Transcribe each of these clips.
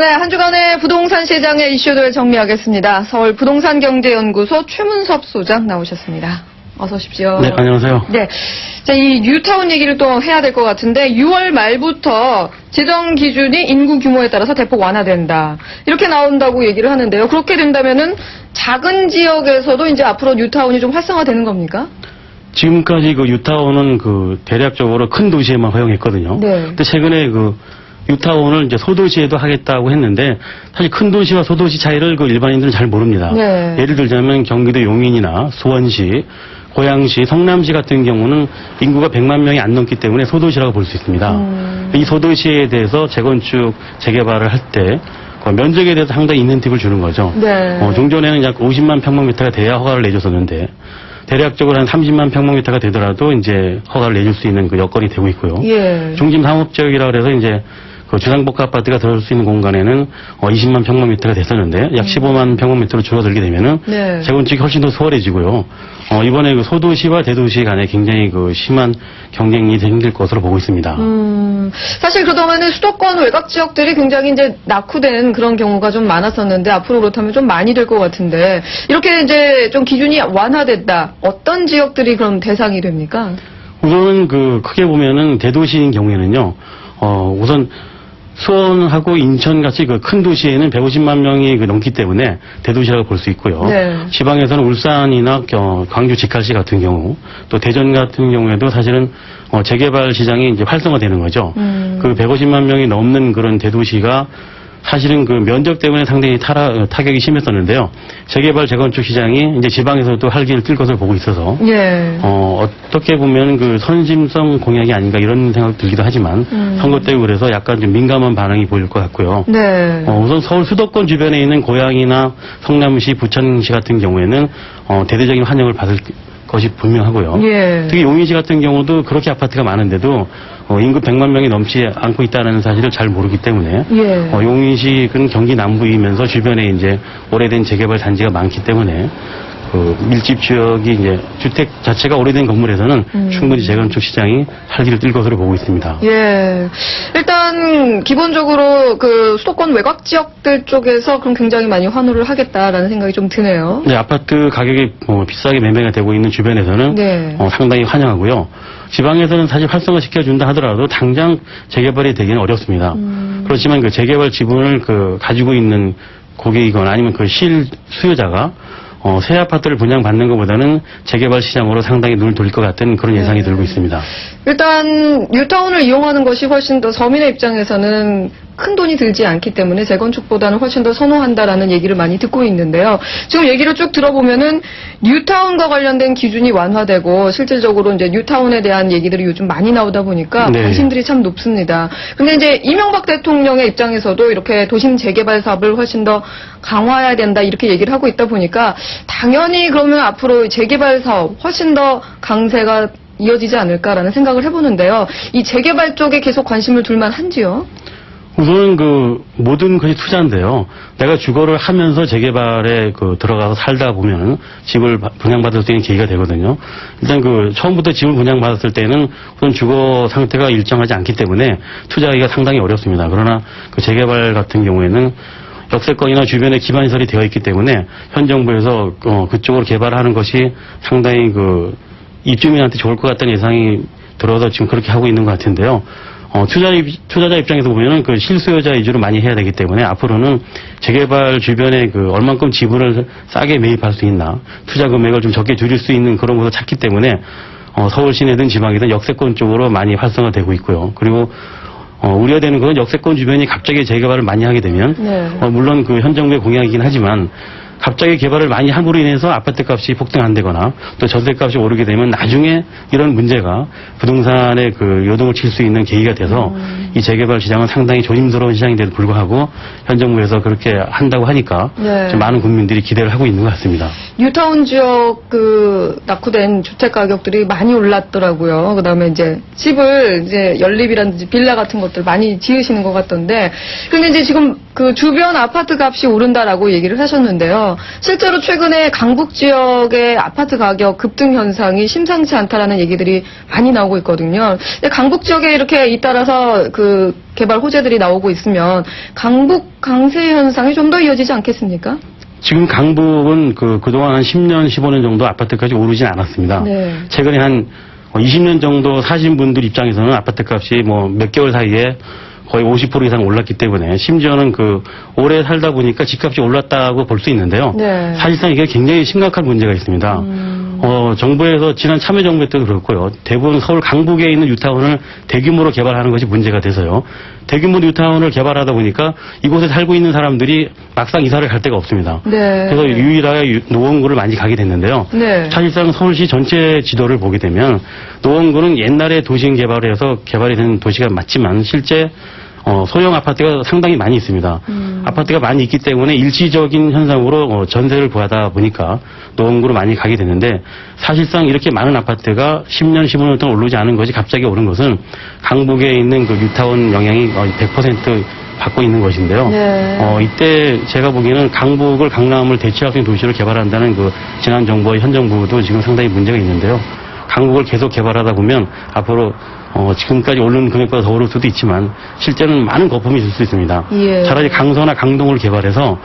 네, 한 주간의 부동산 시장의 이슈들 정리하겠습니다. 서울 부동산경제연구소 최문섭 소장 나오셨습니다. 어서 오십시오. 네, 안녕하세요. 네. 자, 이 뉴타운 얘기를 또 해야 될 것 같은데 6월 말부터 지정 기준이 인구 규모에 따라서 대폭 완화된다. 이렇게 나온다고 얘기를 하는데요. 그렇게 된다면은 작은 지역에서도 이제 앞으로 뉴타운이 좀 활성화되는 겁니까? 지금까지 그 유타운은 그 대략적으로 큰 도시에만 허용했거든요. 네. 근데 최근에 그 유타운을 이제 소도시에도 하겠다고 했는데 사실 큰 도시와 소도시 차이를 그 일반인들은 잘 모릅니다. 네. 예를 들자면 경기도 용인이나 수원시, 고양시, 성남시 같은 경우는 인구가 100만 명이 안 넘기 때문에 소도시라고 볼 수 있습니다. 음. 이 소도시에 대해서 재건축, 재개발을 할때 면적에 대해서 상당히 인센티브를 주는 거죠. 네. 어, 종전에는 약 50만 평방미터가 돼야 허가를 내줬었는데 대략적으로 한 30만 평방미터가 되더라도 이제 허가를 내줄 수 있는 그 여건이 되고 있고요. 예. 중심 상업지역이라 그래서 이제 그 주상복합 아파트가 들어올 수 있는 공간에는 어, 20만 평방미터가 됐었는데 약 15만 평방미터로 줄어들게 되면은 음. 네. 재건축이 훨씬 더 수월해지고요. 어, 이번에 그 소도시와 대도시 간에 굉장히 그 심한 경쟁이 생길 것으로 보고 있습니다. 음, 사실 그동안은 수도권 외곽 지역들이 굉장히 이제 낙후된 그런 경우가 좀 많았었는데 앞으로 그렇다면 좀 많이 될 것 같은데 이렇게 이제 좀 기준이 완화됐다. 어떤 지역들이 그럼 대상이 됩니까? 우선은 그 크게 보면은 대도시인 경우에는요. 어 우선 수원하고 인천 같이 그 큰 도시에는 150만 명이 그 넘기 때문에 대도시라고 볼 수 있고요. 네. 지방에서는 울산이나 겨- 광주 직할시 같은 경우 또 대전 같은 경우에도 사실은 어, 재개발 시장이 이제 활성화되는 거죠. 음. 그 150만 명이 넘는 그런 대도시가 사실은 그 면적 때문에 상당히 타라, 타격이 심했었는데요. 재개발 재건축 시장이 이제 지방에서도 활기를 띨 것을 보고 있어서 예. 어, 어떻게 보면 그 선심성 공약이 아닌가 이런 생각 들기도 하지만 음. 선거 때문에 그래서 약간 좀 민감한 반응이 보일 것 같고요. 네. 어, 우선 서울 수도권 주변에 있는 고양이나 성남시, 부천시 같은 경우에는 어, 대대적인 환영을 받을 것이 분명하고요. 예. 특히 용인시 같은 경우도 그렇게 아파트가 많은데도 어, 인구 100만 명이 넘지 않고 있다는 사실을 잘 모르기 때문에 예. 어, 용인시는 경기 남부이면서 주변에 이제 오래된 재개발 단지가 많기 때문에 그 밀집 지역이 이제 주택 자체가 오래된 건물에서는 음. 충분히 재건축 시장이 활기를 띨 것으로 보고 있습니다. 예. 일단 기본적으로 그 수도권 외곽 지역들 쪽에서 그럼 굉장히 많이 환호를 하겠다라는 생각이 좀 드네요. 네, 아파트 가격이 뭐 비싸게 매매가 되고 있는 주변에서는 네. 어, 상당히 환영하고요. 지방에서는 사실 활성화 시켜준다 하더라도 당장 재개발이 되기는 어렵습니다. 음. 그렇지만 그 재개발 지분을 그 가지고 있는 고객이거나 아니면 그 실 수요자가 어, 새 아파트를 분양받는 것보다는 재개발 시장으로 상당히 눈을 돌릴 것 같은 그런 예상이 네. 들고 있습니다. 일단 뉴타운을 이용하는 것이 훨씬 더 서민의 입장에서는 큰 돈이 들지 않기 때문에 재건축보다는 훨씬 더 선호한다라는 얘기를 많이 듣고 있는데요. 지금 얘기를 쭉 들어보면은 뉴타운과 관련된 기준이 완화되고 실질적으로 이제 뉴타운에 대한 얘기들이 요즘 많이 나오다 보니까 네. 관심들이 참 높습니다. 근데 이제 이명박 대통령의 입장에서도 이렇게 도심 재개발 사업을 훨씬 더 강화해야 된다 이렇게 얘기를 하고 있다 보니까 당연히 그러면 앞으로 재개발 사업 훨씬 더 강세가 이어지지 않을까라는 생각을 해보는데요. 이 재개발 쪽에 계속 관심을 둘만 한지요? 우선은 그 모든 것이 투자인데요. 내가 주거를 하면서 재개발에 그 들어가서 살다 보면은 집을 바- 분양받을 수 있는 계기가 되거든요. 일단 그 처음부터 집을 분양받았을 때는 우선 주거 상태가 일정하지 않기 때문에 투자하기가 상당히 어렵습니다. 그러나 그 재개발 같은 경우에는 역세권이나 주변에 기반시설이 되어 있기 때문에 현 정부에서 어, 그쪽으로 개발하는 것이 상당히 그 입주민한테 좋을 것 같다는 예상이 들어서 지금 그렇게 하고 있는 것 같은데요. 어, 투자, 입- 투자자 입장에서 보면은 그 실수요자 위주로 많이 해야 되기 때문에 앞으로는 재개발 주변에 그 얼만큼 지분을 싸게 매입할 수 있나 투자 금액을 좀 적게 줄일 수 있는 그런 것을 찾기 때문에 어, 서울 시내든 지방이든 역세권 쪽으로 많이 활성화되고 있고요. 그리고 어, 우려되는 것은 역세권 주변이 갑자기 재개발을 많이 하게 되면 네. 어, 물론 그 현 정부의 공약이긴 하지만 갑자기 개발을 많이 함으로 인해서 아파트 값이 폭등한다거나 또 전세 값이 오르게 되면 나중에 이런 문제가 부동산의 그 요동을 칠 수 있는 계기가 돼서 음. 이 재개발 시장은 상당히 조심스러운 시장인데도 불구하고 현 정부에서 그렇게 한다고 하니까 네. 좀 많은 국민들이 기대를 하고 있는 것 같습니다. 뉴타운 지역 그 낙후된 주택 가격들이 많이 올랐더라고요. 그다음에 이제 집을 이제 연립이라든지 빌라 같은 것들 많이 지으시는 것 같던데. 근데 이제 지금 그 주변 아파트 값이 오른다라고 얘기를 하셨는데요. 있는데요. 실제로 최근에 강북 지역의 아파트 가격 급등 현상이 심상치 않다라는 얘기들이 많이 나오고 있거든요. 근데 강북 지역에 이렇게 잇따라서 그 개발 호재들이 나오고 있으면 강북 강세 현상이 좀 더 이어지지 않겠습니까? 지금 강북은 그, 그동안 한 10년, 15년 정도 아파트까지 오르진 않았습니다. 네. 최근에 한 20년 정도 사신 분들 입장에서는 아파트 값이 뭐 몇 개월 사이에 거의 50% 이상 올랐기 때문에 심지어는 그 오래 살다 보니까 집값이 올랐다고 볼 수 있는데요. 네. 사실상 이게 굉장히 심각한 문제가 있습니다. 음. 어, 정부에서 지난 참여정부 때도 그렇고요. 대부분 서울 강북에 있는 뉴타운을 대규모로 개발하는 것이 문제가 돼서요. 대규모 뉴타운을 개발하다 보니까 이곳에 살고 있는 사람들이 막상 이사를 갈 데가 없습니다. 네. 그래서 유일하게 유- 노원구를 많이 가게 됐는데요. 네. 사실상 서울시 전체 지도를 보게 되면 노원구는 옛날에 도심 개발을 해서 개발이 된 도시가 맞지만 실제 어, 소형 아파트가 상당히 많이 있습니다. 음. 아파트가 많이 있기 때문에 일시적인 현상으로 어, 전세를 구하다 보니까 노원구로 많이 가게 되는데 사실상 이렇게 많은 아파트가 10년, 15년 동안 오르지 않은 것이 갑자기 오른 것은 강북에 있는 그 뉴타운 영향이 거의 100% 받고 있는 것인데요. 네. 어, 이때 제가 보기에는 강북을 강남을 있는 도시로 개발한다는 그 지난 정부의 현 정부도 지금 상당히 문제가 있는데요. 강북을 계속 개발하다 보면 앞으로 어, 지금까지 오른 금액보다 더 오를 수도 있지만 실제는 많은 거품이 있을 수 있습니다. 예. 차라리 강서나 강동을 개발해서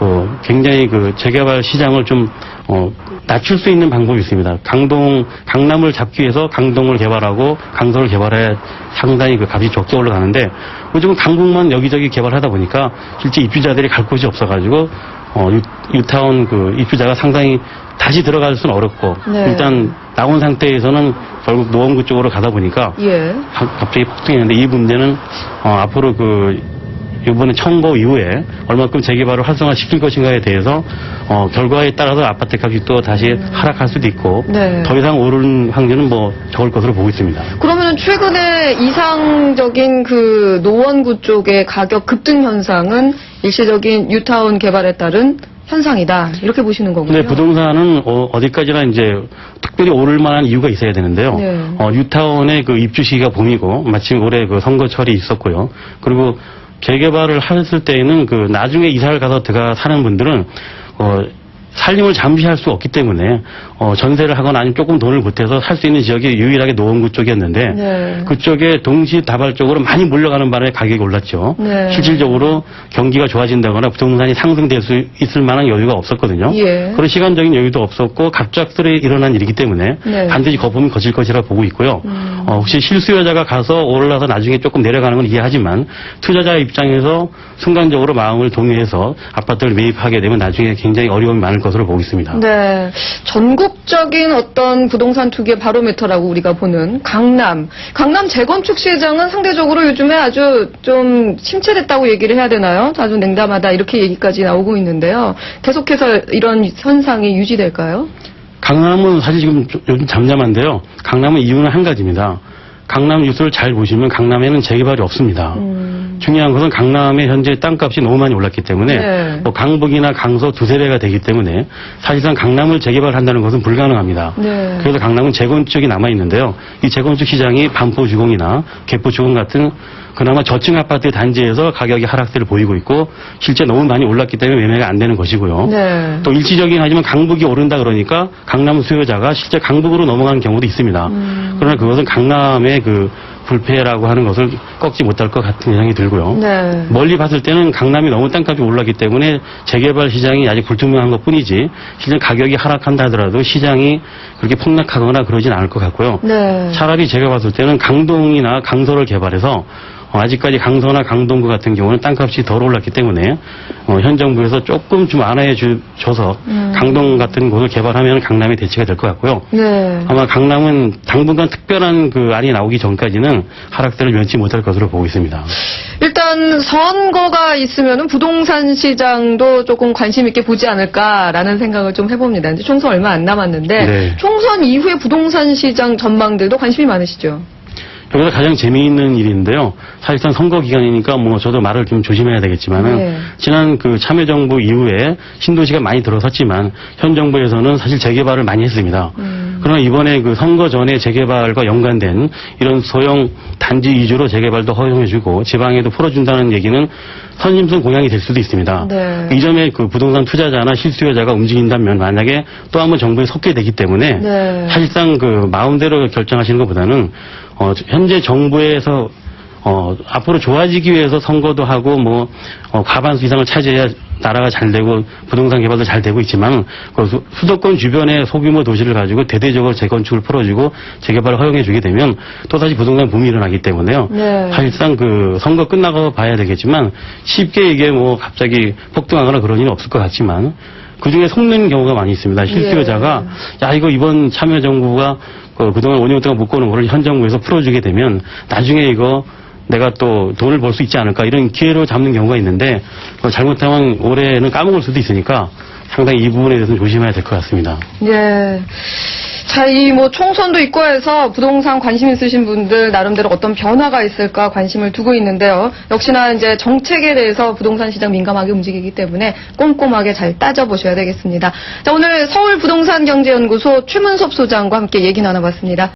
어, 굉장히 그 재개발 시장을 좀 어, 낮출 수 있는 방법이 있습니다. 강동 강남을 잡기 위해서 강동을 개발하고 강서를 개발해 상당히 그 값이 적게 올라가는데 요즘은 강북만 여기저기 개발하다 보니까 실제 입주자들이 갈 곳이 없어가지고 어, 유, 유타운 그 입주자가 상당히 다시 들어갈 수는 어렵고 네. 일단 나온 상태에서는 결국 노원구 쪽으로 가다 보니까 예. 가- 갑자기 폭등했는데 이 문제는 어, 앞으로 그 이번에 청구 이후에 얼마큼 재개발을 활성화시킬 것인가에 대해서 어, 결과에 따라서 아파트 값이 또 다시 하락할 수도 있고 네. 더 이상 오르는 확률은 뭐 적을 것으로 보고 있습니다. 그러면 최근에 이상적인 그 노원구 쪽의 가격 급등 현상은 일시적인 뉴타운 개발에 따른 현상이다. 이렇게 보시는 거군요. 근데 부동산은 어, 어디까지나 이제 특별히 오를 만한 이유가 있어야 되는데요. 네. 어, 뉴타운의 그 입주 시기가 봄이고 마침 올해 그 선거철이 있었고요. 그리고 재개발을 했을 때에는 그 나중에 이사를 가서 들어가 사는 분들은 어, 살림을 잠시 할 수 없기 때문에 어, 전세를 하거나 아니면 조금 돈을 보태서 살 수 있는 지역이 유일하게 노원구 쪽이었는데 네. 그쪽에 동시다발적으로 많이 몰려가는 바람에 가격이 올랐죠. 네. 실질적으로 경기가 좋아진다거나 부동산이 상승될 수 있을 만한 여유가 없었거든요. 예. 그런 시간적인 여유도 없었고 갑작스레 일어난 일이기 때문에 네. 반드시 거품이 거칠 것이라 보고 있고요. 음. 어, 혹시 실수요자가 가서 올라서 나중에 조금 내려가는 건 이해하지만 투자자 입장에서 순간적으로 마음을 동요해서 아파트를 매입하게 되면 나중에 굉장히 어려움이 많을 것으로 보고 있습니다. 네. 전국적인 어떤 부동산 투기의 바로미터라고 우리가 보는 강남. 강남 재건축 시장은 상대적으로 요즘에 아주 좀 침체됐다고 얘기를 해야 되나요? 아주 냉담하다 이렇게 얘기까지 나오고 있는데요. 계속해서 이런 현상이 유지될까요? 강남은 사실 지금 좀- 요즘 잠잠한데요. 강남은 이유는 한 가지입니다. 강남 뉴스를 잘 보시면 강남에는 재개발이 없습니다. 음. 중요한 것은 강남의 현재 땅값이 너무 많이 올랐기 때문에 네. 뭐 강북이나 강서 두세 배가 되기 때문에 사실상 강남을 재개발한다는 것은 불가능합니다. 네. 그래서 강남은 재건축이 남아 있는데요. 이 재건축 시장이 반포 주공이나 개포 주공 같은 그나마 저층 아파트 단지에서 가격이 하락세를 보이고 있고 실제 너무 많이 올랐기 때문에 매매가 안 되는 것이고요. 네. 또 일시적이긴 하지만 강북이 오른다 그러니까 강남 수요자가 실제 강북으로 넘어가는 경우도 있습니다. 음. 그러나 그것은 강남의 그 불패라고 하는 것을 꺾지 못할 것 같은 생각이 들고요. 네. 멀리 봤을 때는 강남이 너무 땅값이 올랐기 때문에 재개발 시장이 아직 불투명한 것 뿐이지 실제 가격이 하락한다 하더라도 시장이 그렇게 폭락하거나 그러진 않을 것 같고요. 네. 차라리 제가 봤을 때는 강동이나 강서를 개발해서 어, 아직까지 강서나 강동구 같은 경우는 땅값이 덜 올랐기 때문에 어, 현 정부에서 조금 좀 안아해 주, 줘서 음. 강동 같은 곳을 개발하면 강남이 대체가 될 것 같고요. 네. 아마 강남은 당분간 특별한 그 안이 나오기 전까지는 하락세를 면치 못할 것으로 보고 있습니다. 일단 선거가 있으면 부동산 시장도 조금 관심 있게 보지 않을까라는 생각을 좀 해봅니다. 이제 총선 얼마 안 남았는데 네. 총선 이후에 부동산 시장 전망들도 관심이 많으시죠? 여기서 가장 재미있는 일인데요. 사실상 선거 기간이니까 뭐 저도 말을 좀 조심해야 되겠지만은 네. 지난 그 참여정부 이후에 신도시가 많이 들어섰지만 현 정부에서는 사실 재개발을 많이 했습니다. 음. 그러나 이번에 그 선거 전에 재개발과 연관된 이런 소형 단지 위주로 재개발도 허용해주고 지방에도 풀어준다는 얘기는 선심성 공약이 될 수도 있습니다. 네. 이 점에 그 부동산 투자자나 실수요자가 움직인다면 만약에 또 한번 정부에 속게 되기 때문에 네. 사실상 그 마음대로 결정하시는 것보다는 어, 현재 정부에서 어, 앞으로 좋아지기 위해서 선거도 하고 뭐 어, 과반수 이상을 차지해야 나라가 잘 되고 부동산 개발도 잘 되고 있지만 그 수- 수도권 주변에 소규모 도시를 가지고 대대적으로 재건축을 풀어주고 재개발을 허용해 주게 되면 또 다시 부동산 붐이 일어나기 때문에요. 네. 사실상 그 선거 끝나고 봐야 되겠지만 쉽게 이게 뭐 갑자기 폭등하거나 그런 일은 없을 것 같지만 그 중에 속는 경우가 많이 있습니다. 실수요자가 야 이거 이번 참여정부가 그 그동안 5년 동안 묶어놓은 거를 현 정부에서 풀어주게 되면 나중에 이거 내가 또 돈을 벌 수 있지 않을까 이런 기회로 잡는 경우가 있는데 잘못하면 올해는 까먹을 수도 있으니까 상당히 이 부분에 대해서는 조심해야 될 것 같습니다. 예. 자, 이 뭐 총선도 있고 해서 부동산 관심 있으신 분들 나름대로 어떤 변화가 있을까 관심을 두고 있는데요. 역시나 이제 정책에 대해서 부동산 시장 민감하게 움직이기 때문에 꼼꼼하게 잘 따져보셔야 되겠습니다. 자, 오늘 서울 부동산 경제연구소 최문섭 소장과 함께 얘기 나눠봤습니다.